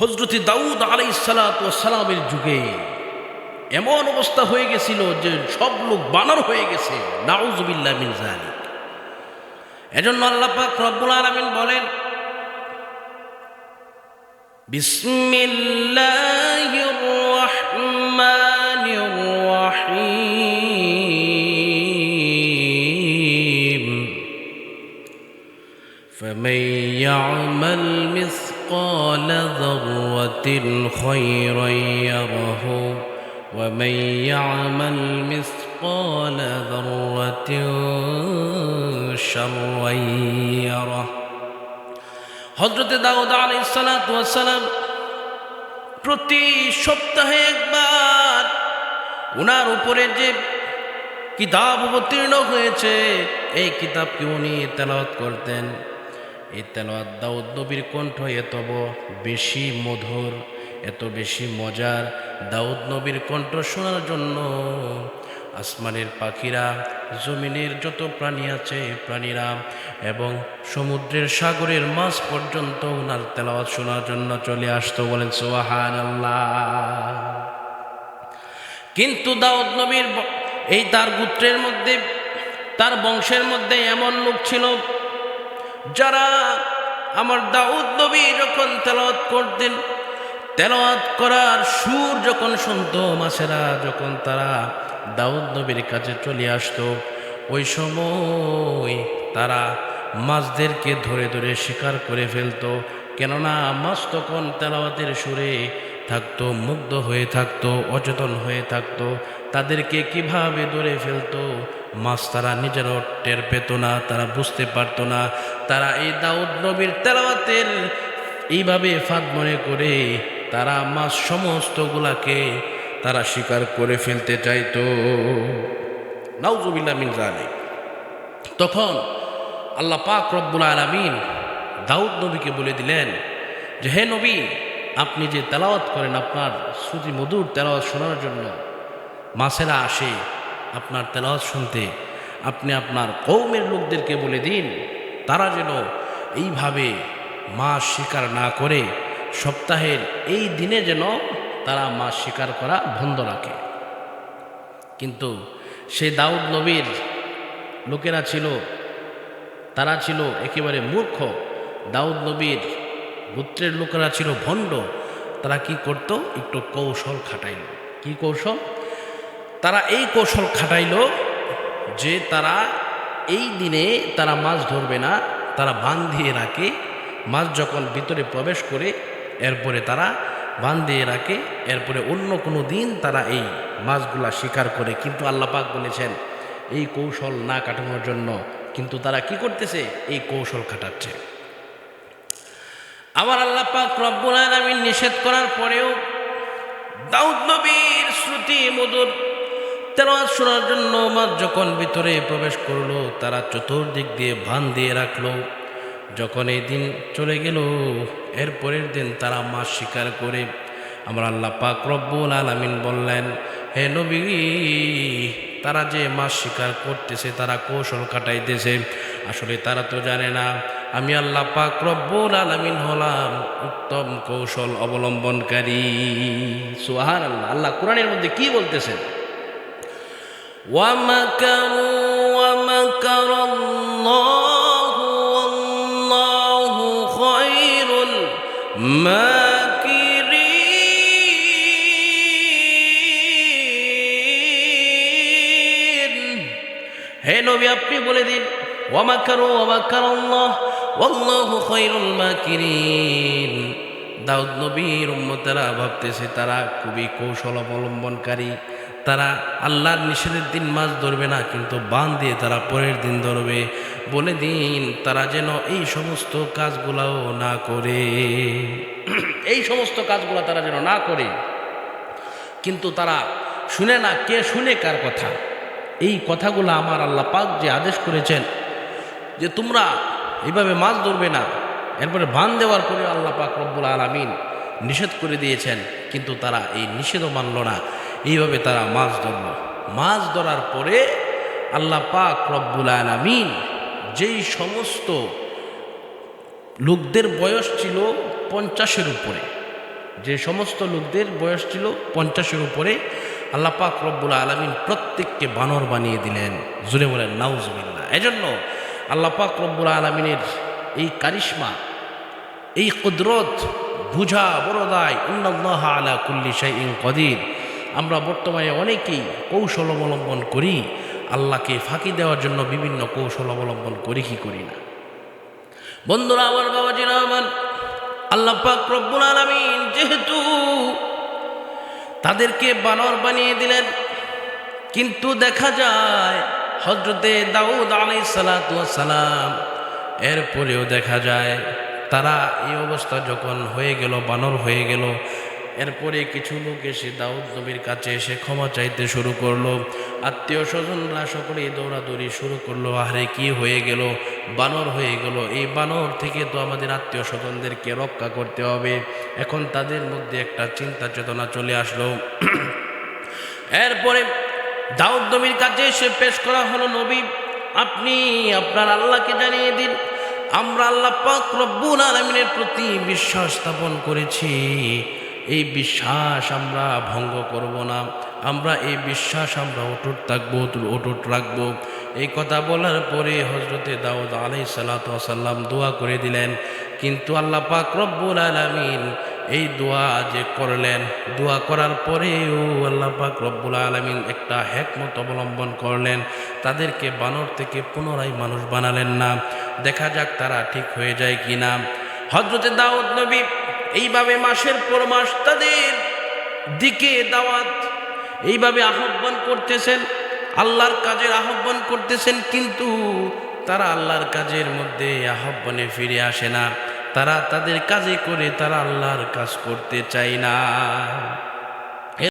হজরতি দাউদ আলাই সালামের যুগে এমন অবস্থা হয়ে গেছিল যে সব লোক বানর হয়ে গেছে নাউজুবিল্লাহ মিন জালিক এজন্য আল্লাহ পাক রব্বুল আলামিন বলেন বিসমিল্লাহির রহমানির রহিম فمن يعمل مثقال ذرة خيرا يره ومن يعمل مثقال ذرة شرا يره হজরতে দাউদ আলাইসালাম প্রতি সপ্তাহে একবার ওনার উপরে যে কিতাব অবতীর্ণ হয়েছে এই কিতাবকে উনি তেলাওয়াত করতেন এই তেলাওয়াত দাউদ নবীর কণ্ঠ এত বেশি মধুর, এত বেশি মজার। দাউদ নবীর কণ্ঠ শোনার জন্য আসমানের পাখিরা, জমিনের যত প্রাণী আছে প্রাণীরা এবং সমুদ্রের সাগরের মাছ পর্যন্ত ওনার তেলাওয়াত শোনার জন্য চলে আসতো বলেন সোহান কিন্তু দাউদ নবীর এই তার গোত্রের মধ্যে, তার বংশের মধ্যে এমন লোক ছিল যারা আমার দাউদ নবী যখন তেলাওয়াত করতেন, তেলাওয়াত করার সুর যখন শুনতো মাছেরা যখন তারা দাউদ নবীর কাছে চলে আসতো, ওই সময় তারা মাছদেরকে ধরে ধরে শিকার করে ফেলতো। কেননা মাছ তখন তেলাওয়াতের সুরে থাকতো, মুগ্ধ হয়ে থাকতো, অচেতন হয়ে থাকতো, তাদেরকে কীভাবে ধরে ফেলতো? মাছ তারা নিজেরও টের পেত না, তারা বুঝতে পারতো না। তারা এই দাউদ নবীর তেলাওয়াতের এইভাবে ফাঁদ মনে করে তারা মাছ সমস্তগুলাকে তারা শিকার করে ফেলতে চাইতো। নাউজুবিল্লাহ মিন জালিক তখন আল্লাহ পাক রব্বুল আলমিন দাউদ নবীকে বলে দিলেন যে, হে নবী আপনি যে তেলাওয়াত করেন আপনার শ্রুতি মধুর তেলাওয়াত শোনার জন্য মাছেরা আসে আপনার তেলাওয়াত শুনতে। আপনি আপনার কৌমের লোকদেরকে বলে দিন, তারা যেন এইভাবে মাছ শিকার না করে, সপ্তাহের এই দিনে যেন তারা মাছ শিকার করা বন্ধ রাখে। কিন্তু সেই দাউদ নবীর লোকেরা ছিল, তারা ছিল একেবারে মূর্খ। দাউদ নবীর গোত্রের লোকেরা ছিল ভণ্ড, তারা কি করত? একটু কৌশল খাটাইল। কি কৌশল? তারা এই কৌশল খাটাইল যে তারা এই দিনে তারা মাছ ধরবে না, তারা বান দিয়ে রাখে, মাছ যখন ভিতরে প্রবেশ করে, এরপরে তারা বান দিয়ে রাখে, এরপরে অন্য কোনো দিন তারা এই মাছগুলা শিকার করে। কিন্তু আল্লাহ পাক বলেছেন, এই কৌশল না কাটানোর জন্য কিন্তু তারা কি করতেছে? এই কৌশল খাটাচ্ছে। আমার আল্লাহ পাক রব্বুল আলামিন নিষেধ করার পরেও দাউদ নবীর শ্রুতি মধুর তেলাওয়াত শোনার জন্য মাছ যখন ভিতরে প্রবেশ করল, তারা চতুর্দিক দিয়ে ভান দিয়ে রাখল। যখন এই দিন চলে গেল এর পরের দিন তারা মাছ শিকার করে আমার আল্লাহ পাক রব্বুল আলামিন বললেন, হে নবী, তারা যে মাছ শিকার করতেছে, তারা কৌশল কাটাইতেছে আসলে তারা তো জানে না আমি আল্লাহ পাক রব্বুল আলমিন হলাম উত্তম কৌশল অবলম্বনকারী। সুহার আল্লাহ আল্লাহ কোরআনের মধ্যে কি বলতেছেন? মা হে নবী, আপনি বলে দিন ওয়ামাকারু ওয়ামাকার আল্লাহ ওয়াল্লাহু খায়রুল মাকিরিন। দাউদ নবীর উম্মতেরা ভাবতেছে, তারা খুবই কৌশল অবলম্বনকারী। তারা আল্লাহর নিষেধের দিন মাছ ধরবে না, কিন্তু বান দিয়ে তারা পরের দিন ধরবে। বলে দিন, তারা যেন এই সমস্ত কাজগুলাও না করে। এই সমস্ত কাজগুলো তারা যেন না করে। কিন্তু তারা শুনে না কে শুনে কার কথা। এই কথাগুলো আমার আল্লাহ পাক যে আদেশ করেছেন, যে তোমরা এইভাবে মাছ ধরবে না। এরপরে বান দেওয়ার পরে আল্লাহ পাক রব্বুল আলমিন নিষেধ করে দিয়েছেন, কিন্তু তারা এই নিষেধও মানল না। এইভাবে তারা মাছ ধরল। মাছ ধরার পরে আল্লাহ পাক রব্বুল আলমিন যেই সমস্ত লোকদের বয়স ছিল পঞ্চাশের উপরে, যে সমস্ত লোকদের বয়স ছিল পঞ্চাশের উপরে আল্লাহ পাক রব্বুল আলমিন প্রত্যেককে বানর বানিয়ে দিলেন। জুড়ে বলেন নাউজবিল্লা এজন্য আল্লাহ পাক রব্বুল আলমিনের এই কারিশমা, এই কুদরত বুঝা বড়দায় ইন্নাল্লাহ আলা কুল্লি আমরা বর্তমানে অনেকেই কৌশল অবলম্বন করি, আল্লাহকে ফাঁকি দেওয়ার জন্য বিভিন্ন কৌশল অবলম্বন করি, কি করি না। বন্ধুরা, আমার বাবাজিরা, আমার আল্লাহ পাক রব্বুল আলামিন যেহেতু তাদেরকে বানর বানিয়ে দিলেন, কিন্তু দেখা যায় হজরতে দাউদ আলাই সালাম, এরপরেও দেখা যায় তারা এই অবস্থা যখন হয়ে গেল, বানর হয়ে গেল, এরপরে কিছু লোক এসে দাউদ নবীর কাছে এসে ক্ষমা চাইতে শুরু করল। আত্মীয় স্বজনরা সকলেই দৌড়াদৌড়ি শুরু করল আরে কি হয়ে গেল? বানর হয়ে গেল। এই বানর থেকে তো আমাদের আত্মীয় স্বজনদেরকে রক্ষা করতে হবে। এখন তাদের মধ্যে একটা চিন্তা চেতনা চলে আসলো। এরপরে দাউদ নবীর কাছে এসে পেশ করা হলো, নবী, আপনি আপনার আল্লাহকে জানিয়ে দিন। আমরা আল্লাহ পাক আলমিনের প্রতি বিশ্বাস স্থাপন করেছি। এই বিশ্বাস আমরা ভঙ্গ করব না। আমরা এই বিশ্বাস আমরা অটুট থাকব অটুট রাখব। এই কথা বলার পরে হজরতে দাউদ আলাই সাল্লাম দোয়া করে দিলেন। কিন্তু আল্লাহ পাক রব্বুল আলমিন এই দোয়া যে করলেন, দোয়া করার পরেও আল্লাহ পাক রব্বুল আলমিন একটা হ্যাকমত অবলম্বন করলেন। তাদেরকে বানর থেকে পুনরায় মানুষ বানালেন না। দেখা যাক তারা ঠিক হয়ে যায় কি না হজরতে দাউদ নবী এইভাবে মাসের পর মাস তাদের দিকে দাওয়াত এইভাবে আহ্বান করতেছেন। আল্লাহর কাজের আহ্বান করতেছেন, কিন্তু তারা আল্লাহর কাজের মধ্যে আহ্বানে ফিরে আসে না। তারা তাদের কাজে করে তারা আল্লাহর কাজ করতে চায় না।